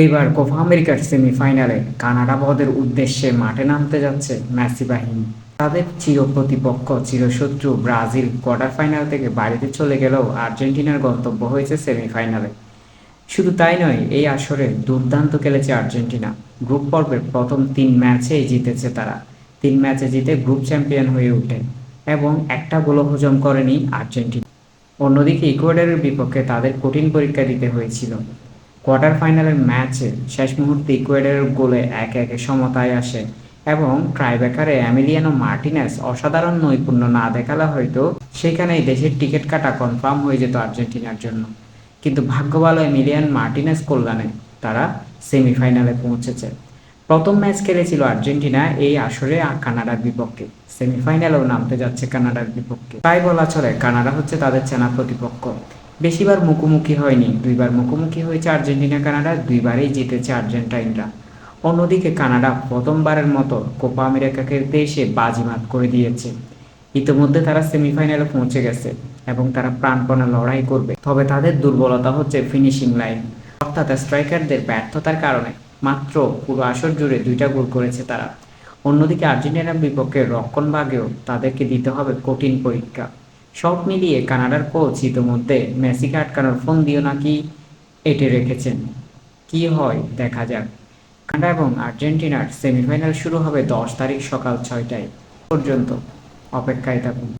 এইবার কোপা আমেরিকার সেমিফাইনালে কানাডা বধের উদ্দেশ্যে মাঠে নামতে যাচ্ছে মেসি বাহিনী। তাদের চিরপ্রতিপক্ষ চিরশত্রু ব্রাজিল কোয়ার্টার ফাইনাল থেকে বাড়িতে চলে গেলেও আর্জেন্টিনার গন্তব্য হয়েছে সেমিফাইনালে। শুধু তাই নয়, এই আসরে দুর্দান্ত খেলেছে আর্জেন্টিনা। গ্রুপ পর্বের প্রথম তিন ম্যাচেই জিতেছে তারা। তিন ম্যাচে জিতে গ্রুপ চ্যাম্পিয়ন হয়ে ওঠে এবং একটা গোলও হজম করেনি আর্জেন্টিনা। অন্যদিকে ইকুয়েডরের বিপক্ষে তাদের কঠিন পরীক্ষা দিতে হয়েছিল। কোয়ার্টার ফাইনালের ম্যাচে শেষ মুহূর্তে ইকুয়েডরের গোলে একে একে সমতায় আসে এবং ট্রাইব্রেকারে অ্যামিলিয়ানো মার্টিনেস অসাধারণ নৈপুণ্য না দেখালে হয়তো সেখানেই দেশের টিকিট কাটা কনফার্ম হয়ে যেত আর্জেন্টিনার জন্য। কিন্তু ভাগ্য ভালো এমিলিয়ান মার্টিনেস কল্যাণে তারা সেমিফাইনালে পৌঁছেছে। প্রথম ম্যাচ খেলেছিল আর্জেন্টিনা এই আসরে কানাডার বিপক্ষে। সেমিফাইনালেও নামতে যাচ্ছে কানাডার বিপক্ষে। তাই বলা চলে, কানাডা হচ্ছে তাদের চেনা প্রতিপক্ষ। বেশিবার মুখোমুখি হয়নি, দুইবার মুখোমুখি হয়েছে আর্জেন্টিনা, কানাডা, দুইবারেই জিতেছে আর্জেন্টাইনরা। অন্যদিকে কানাডা প্রথমবারের মতো কোপা আমেরিকাকে দেশে বাজিমাত করে দিয়েছে। ইতিমধ্যে তারা সেমিফাইনালে পৌঁছে গেছে এবং তারা প্রাণপণে লড়াই করবে। তবে তাদের দুর্বলতা হচ্ছে ফিনিশিং লাইন। অর্থাৎ স্ট্রাইকারদের ব্যর্থতার কারণে মাত্র পুরো আসর জুড়ে দুইটা গোল করেছে তারা। অন্যদিকে আর্জেন্টিনার বিপক্ষে রক্ষণ ভাগেও তাদেরকে দিতে হবে কঠিন পরীক্ষা। সব মিলিয়ে কানাডার কোচ ইতিমধ্যে মেসিকে আটকানোর ফোন দিও নাকি এটে রেখেছেন। কি হয় দেখা যাক। কানাডা এবং আর্জেন্টিনার সেমিফাইনাল শুরু হবে দশ তারিখ সকাল ছয়টায়। পর্যন্ত অপেক্ষায় থাকুন।